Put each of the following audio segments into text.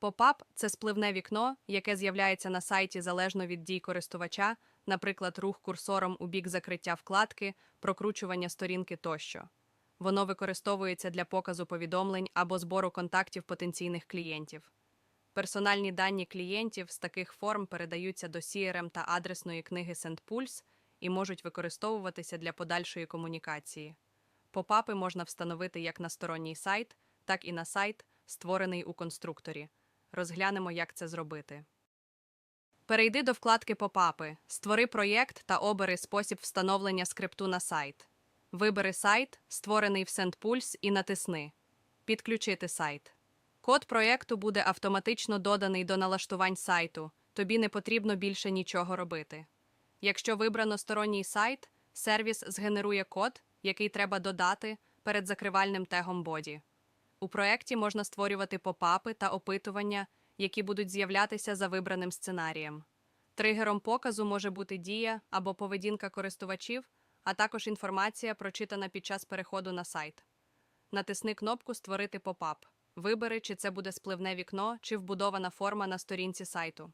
Попап це спливне вікно, яке з'являється на сайті залежно від дій користувача, наприклад, рух курсором у бік закриття вкладки, прокручування сторінки тощо. Воно використовується для показу повідомлень або збору контактів потенційних клієнтів. Персональні дані клієнтів з таких форм передаються до CRM та адресної книги SendPulse і можуть використовуватися для подальшої комунікації. Попапи можна встановити як на сторонній сайт, так і на сайт, створений у конструкторі. Розглянемо, як це зробити. Перейди до вкладки Попапи, створи проєкт та обери спосіб встановлення скрипту на сайт. Вибери сайт, створений в SendPulse, і натисни Підключити сайт. Код проєкту буде автоматично доданий до налаштувань сайту, тобі не потрібно більше нічого робити. Якщо вибрано сторонній сайт, сервіс згенерує код, який треба додати перед закривальним тегом боді. У проєкті можна створювати попапи та опитування, які будуть з'являтися за вибраним сценарієм. Тригером показу може бути дія або поведінка користувачів, а також інформація, прочитана під час переходу на сайт. Натисни кнопку Створити попап. Вибери, чи це буде спливне вікно, чи вбудована форма на сторінці сайту.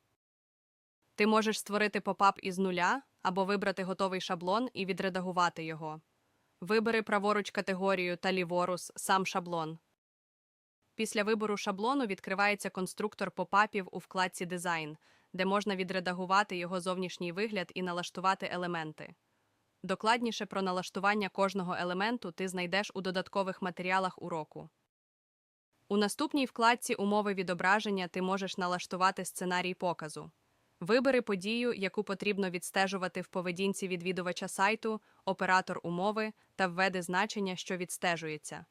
Ти можеш створити попап із нуля або вибрати готовий шаблон і відредагувати його. Вибери праворуч категорію та ліворуч сам шаблон. Після вибору шаблону відкривається конструктор попапів у вкладці Дизайн, де можна відредагувати його зовнішній вигляд і налаштувати елементи. Докладніше про налаштування кожного елементу ти знайдеш у додаткових матеріалах уроку. У наступній вкладці Умови відображення ти можеш налаштувати сценарій показу. Вибери подію, яку потрібно відстежувати в поведінці відвідувача сайту, оператор умови та введи значення, що відстежується.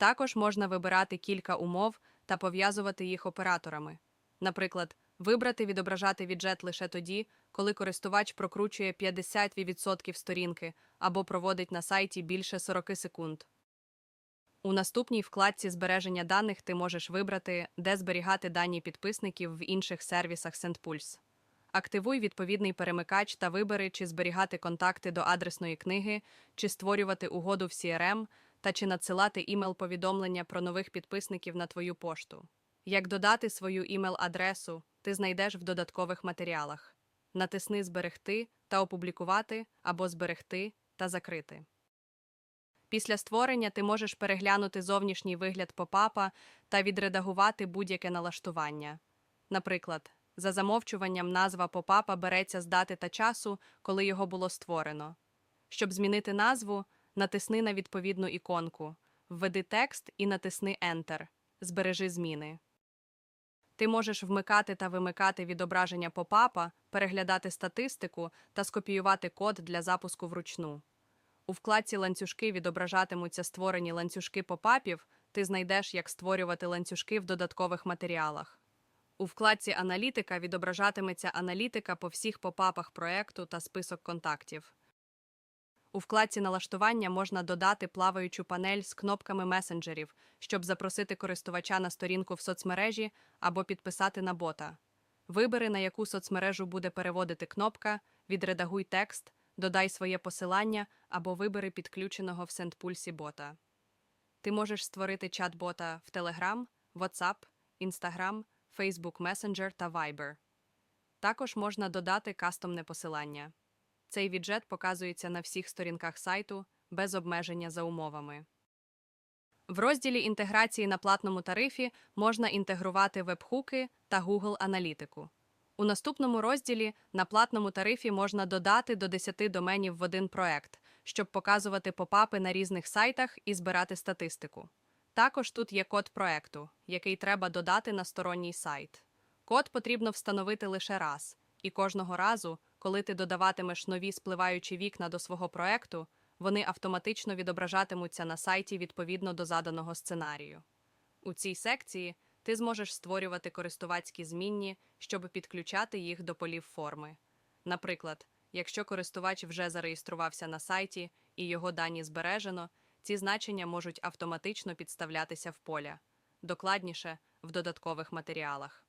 Також можна вибирати кілька умов та пов'язувати їх операторами. Наприклад, вибрати відображати віджет лише тоді, коли користувач прокручує 50% сторінки або проводить на сайті більше 40 секунд. У наступній вкладці збереження даних ти можеш вибрати, де зберігати дані підписників в інших сервісах SendPulse. Активуй відповідний перемикач та вибери, чи зберігати контакти до адресної книги, чи створювати угоду в CRM, та чи надсилати імейл-повідомлення про нових підписників на твою пошту. Як додати свою імейл-адресу, ти знайдеш в додаткових матеріалах. Натисни Зберегти та опублікувати або зберегти та закрити. Після створення ти можеш переглянути зовнішній вигляд попапа та відредагувати будь-яке налаштування. Наприклад, за замовчуванням назва попапа береться з дати та часу, коли його було створено. Щоб змінити назву, натисни на відповідну іконку, введи текст і натисни Enter. Збережи зміни. Ти можеш вмикати та вимикати відображення попапа, переглядати статистику та скопіювати код для запуску вручну. У вкладці ланцюжки відображатимуться створені ланцюжки попапів, ти знайдеш, як створювати ланцюжки в додаткових матеріалах. У вкладці Аналітика відображатиметься аналітика по всіх попапах проекту та список контактів. У вкладці налаштування можна додати плаваючу панель з кнопками месенджерів, щоб запросити користувача на сторінку в соцмережі або підписати на бота. Вибери, на яку соцмережу буде переводити кнопка, відредагуй текст, додай своє посилання або вибери підключеного в SendPulse бота. Ти можеш створити чат-бота в Telegram, WhatsApp, Instagram, Facebook Messenger та Viber. Також можна додати кастомне посилання. Цей віджет показується на всіх сторінках сайту без обмеження за умовами. В розділі інтеграції на платному тарифі можна інтегрувати вебхуки та Google аналітику. У наступному розділі на платному тарифі можна додати до 10 доменів в один проект, щоб показувати попапи на різних сайтах і збирати статистику. Також тут є код проекту, який треба додати на сторонній сайт. Код потрібно встановити лише раз, і кожного разу, коли ти додаватимеш нові спливаючі вікна до свого проекту, вони автоматично відображатимуться на сайті відповідно до заданого сценарію. У цій секції ти зможеш створювати користувацькі змінні, щоб підключати їх до полів форми. Наприклад, якщо користувач вже зареєструвався на сайті і його дані збережено, ці значення можуть автоматично підставлятися в поля, докладніше в додаткових матеріалах.